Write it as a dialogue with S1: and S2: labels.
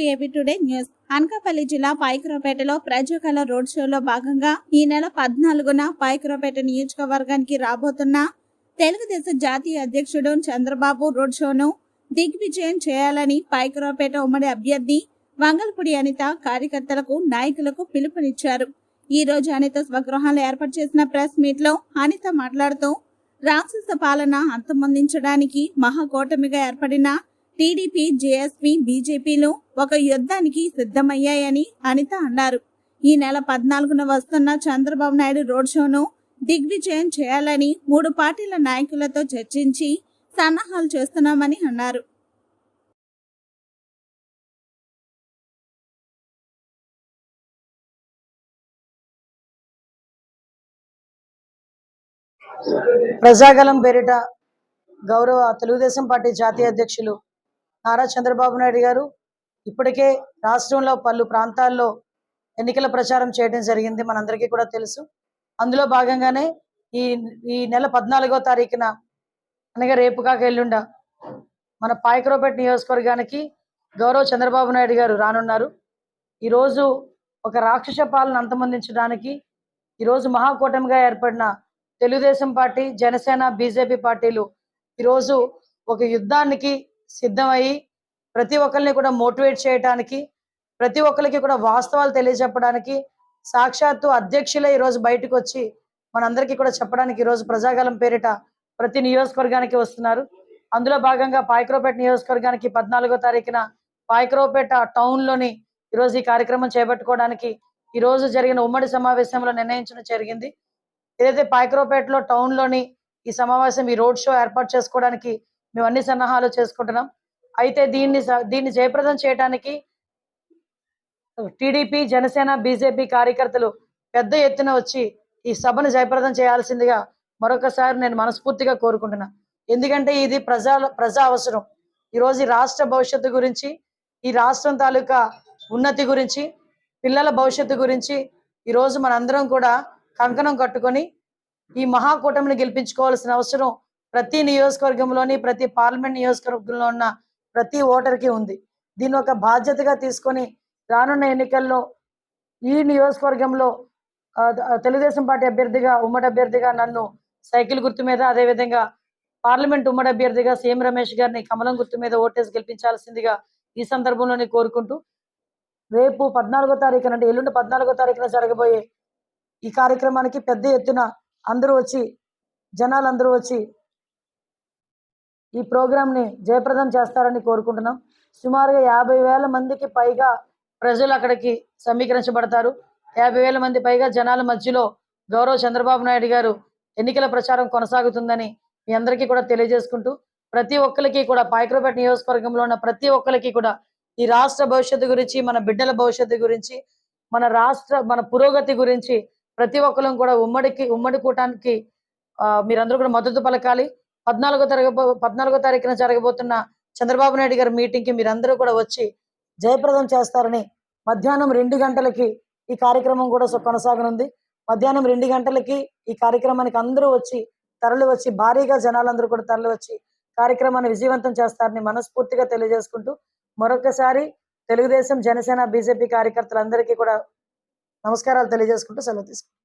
S1: To A B today news. Anakapalli జిల్లా పైకరాపేటలో ప్రజాకళ road షోలో భాగంగా ఈ నెల పద్నాలుగున పైకరాపేట నియోజకవర్గానికి రాబోతున్న తెలుగుదేశం జాతీయ అధ్యక్షుడు చంద్రబాబు రోడ్ షోను దిగ్విజయం చేయాలని పైకరాపేట ఉమ్మడి అభ్యర్థి వంగల్పూడి అనిత కార్యకర్తలకు నాయకులకు పిలుపునిచ్చారు. ఈ రోజు అనిత స్వగృహాలు ఏర్పాటు చేసిన ప్రెస్ మీట్లో అనిత మాట్లాడుతూ రాక్షస పాలన అంతమొందించడానికి మహాకూటమిగా ఏర్పడిన టీడీపీ జేఎస్పీ బీజేపీలు ఒక యుద్ధానికి సిద్ధమయ్యాయని అనిత అన్నారు. ఈ నెల పద్నాలుగున వస్తున్న చంద్రబాబు నాయుడు రోడ్ షోను దిగ్విజయం చేయాలని మూడు పార్టీల నాయకులతో చర్చించి సన్నాహాలు చేస్తున్నామని అన్నారు.
S2: ప్రజాగలం పేరిట గౌరవ తెలుగుదేశం పార్టీ జాతీయ అధ్యక్షులు నారా చంద్రబాబు నాయుడు గారు ఇప్పటికే రాష్ట్రంలో పలు ప్రాంతాల్లో ఎన్నికల ప్రచారం చేయడం జరిగింది మనందరికీ కూడా తెలుసు. అందులో భాగంగానే ఈ ఈ నెల పద్నాలుగో తారీఖున అనగా రేపు కాక ఎల్లుండ మన పాయకరోపేట నియోజకవర్గానికి గౌరవ చంద్రబాబు నాయుడు గారు రానున్నారు. ఈరోజు ఒక రాక్షస పాలన అంతమొందించడానికి ఈరోజు మహాకూటమిగా ఏర్పడిన తెలుగుదేశం పార్టీ జనసేన బీజేపీ పార్టీలు ఈరోజు ఒక యుద్ధానికి సిద్ధమయ్యి ప్రతి ఒక్కరిని కూడా మోటివేట్ చేయడానికి ప్రతి ఒక్కరికి కూడా వాస్తవాలు తెలియజెప్పడానికి సాక్షాత్తు అధ్యక్షులే ఈరోజు బయటకు వచ్చి మనందరికీ కూడా చెప్పడానికి ఈరోజు ప్రజాగలం పేరిట ప్రతి నియోజకవర్గానికి వస్తున్నారు. అందులో భాగంగా పాయక్రోపేట నియోజకవర్గానికి పద్నాలుగో తారీఖున పాయక్రోపేట టౌన్లోని ఈరోజు ఈ కార్యక్రమం చేపట్టుకోవడానికి ఈ రోజు జరిగిన ఉమ్మడి సమావేశంలో నిర్ణయించడం జరిగింది. ఏదైతే పాయక్రోపేటలో టౌన్లోని ఈ సమావేశం ఈ రోడ్ షో ఏర్పాటు చేసుకోవడానికి మేము అన్ని సన్నాహాలు చేసుకుంటున్నాం. అయితే దీన్ని స- దీన్ని జయప్రదం చేయడానికి టీడీపీ జనసేన బీజేపీ కార్యకర్తలు పెద్ద ఎత్తున వచ్చి ఈ సభను జయప్రదం చేయాల్సిందిగా మరొకసారి నేను మనస్ఫూర్తిగా కోరుకుంటున్నా. ఎందుకంటే ఇది ప్రజా ప్రజా అవసరం. ఈరోజు రాష్ట్ర భవిష్యత్తు గురించి ఈ రాష్ట్రం తాలూకా ఉన్నతి గురించి పిల్లల భవిష్యత్తు గురించి ఈరోజు మనందరం కూడా కంకణం కట్టుకొని ఈ మహాకూటమిని గెలిపించుకోవాల్సిన అవసరం ప్రతి నియోజకవర్గంలోని ప్రతి పార్లమెంట్ నియోజకవర్గంలో ఉన్న ప్రతి ఓటర్కి ఉంది. దీన్ని ఒక బాధ్యతగా తీసుకొని రానున్న ఎన్నికల్లో ఈ నియోజకవర్గంలో తెలుగుదేశం పార్టీ అభ్యర్థిగా ఉమ్మడి అభ్యర్థిగా నన్ను సైకిల్ గుర్తు మీద అదేవిధంగా పార్లమెంట్ ఉమ్మడి అభ్యర్థిగా సీఎం రమేష్ గారిని కమలం గుర్తు మీద ఓటేసి గెలిపించాల్సిందిగా ఈ సందర్భంలోనే కోరుకుంటూ రేపు పద్నాలుగో తారీఖున అంటే ఎల్లుండి పద్నాలుగో తారీఖున జరగబోయే ఈ కార్యక్రమానికి పెద్ద ఎత్తున అందరూ వచ్చి జనాలందరూ వచ్చి ఈ ప్రోగ్రాంని జయప్రదం చేస్తారని కోరుకుంటున్నాం. సుమారుగా యాభై వేల మందికి పైగా ప్రజలు అక్కడికి సమీకరించబడతారు. యాభై వేల మంది పైగా జనాల మధ్యలో గౌరవ చంద్రబాబు నాయుడు గారు ఎన్నికల ప్రచారం కొనసాగుతుందని మీ అందరికీ కూడా తెలియజేసుకుంటూ ప్రతి ఒక్కరికి కూడా పాయకరపేట నియోజకవర్గంలో ఉన్న ప్రతి ఒక్కరికి కూడా ఈ రాష్ట్ర భవిష్యత్తు గురించి మన బిడ్డల భవిష్యత్తు గురించి మన రాష్ట్ర మన పురోగతి గురించి ప్రతి ఒక్కరు కూడా ఉమ్మడికి ఉమ్మడి కూటానికి ఆ, మీరందరూ కూడా మద్దతు పలకాలి. పద్నాలుగో తరగబో పద్నాలుగో తారీఖున జరగబోతున్న చంద్రబాబు నాయుడు గారి మీటింగ్కి మీరందరూ కూడా వచ్చి జయప్రదం చేస్తారని మధ్యాహ్నం రెండు గంటలకి ఈ కార్యక్రమం కూడా కొనసాగనుంది. మధ్యాహ్నం రెండు గంటలకి ఈ కార్యక్రమానికి అందరూ వచ్చి తరలి వచ్చి భారీగా జనాలందరూ కూడా తరలి వచ్చి కార్యక్రమాన్ని విజయవంతం చేస్తారని మనస్ఫూర్తిగా తెలియజేసుకుంటూ మరొకసారి తెలుగుదేశం జనసేన బీజేపీ కార్యకర్తలందరికీ కూడా నమస్కారాలు తెలియజేసుకుంటూ సెలవు తీసుకుంటాం